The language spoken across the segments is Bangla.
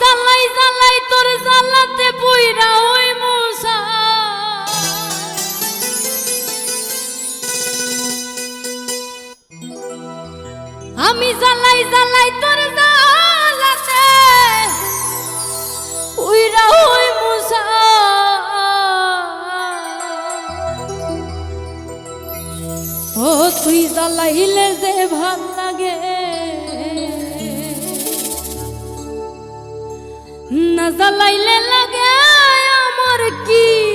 জ্বালাই জ্বালাই তোর জ্বালাতে পুইরা ওই আমি জ্বালাই জ্বালাই তোর জ্বালাতে উইরা ওই মশা ও, তুই জ্বালাইলে যে ভালো লাগে। না জ্বালাইলে লাগে আমার কি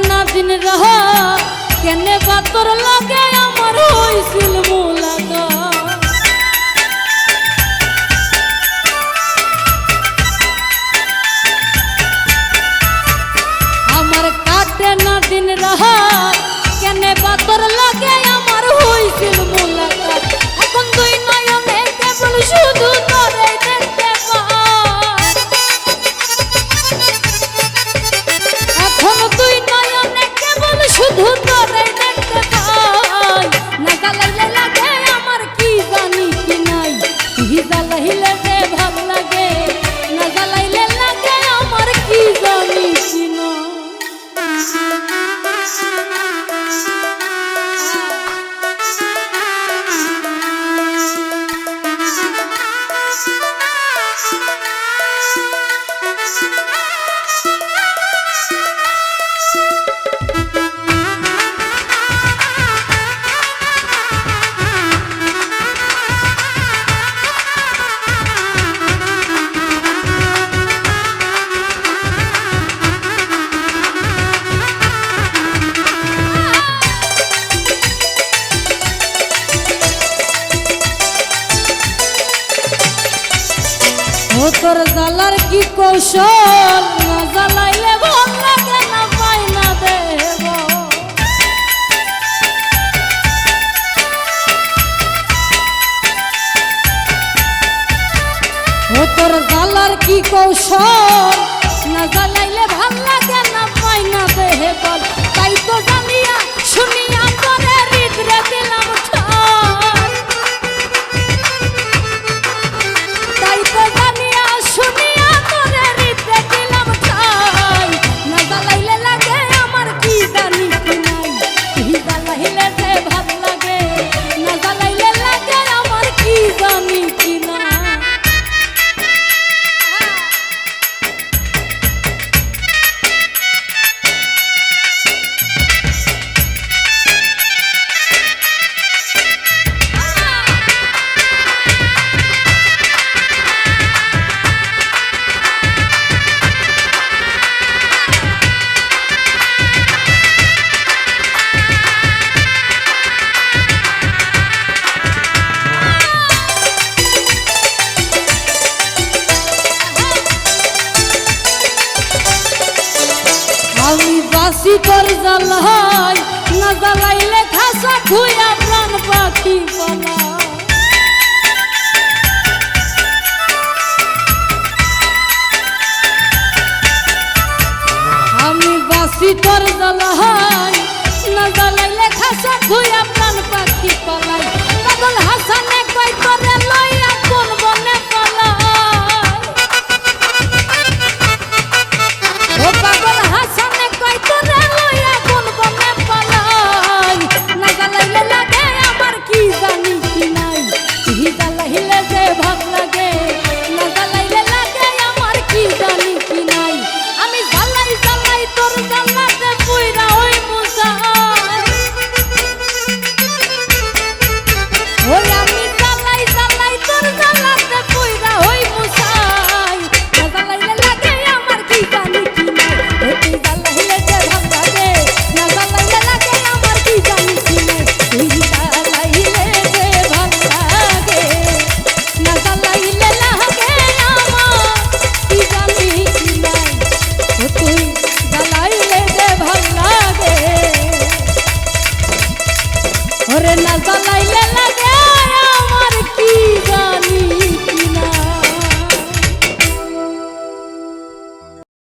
না দিন রহ কেনে বাতর লাগে তোর কি কৌশল? না জ্বালাইলে লাগে না পাই না দেব ও তোর কি কৌশল? না তোর জল হয়, না জ্বালাইলে খাসা ধুইয়া প্রাণ পাখি বলা আমি বাসি তোর জল হয়, না জ্বালাইলে খাসা ধুইয়া প্রাণ পাখি পালাই। বাদল হাসানে কয় তোর las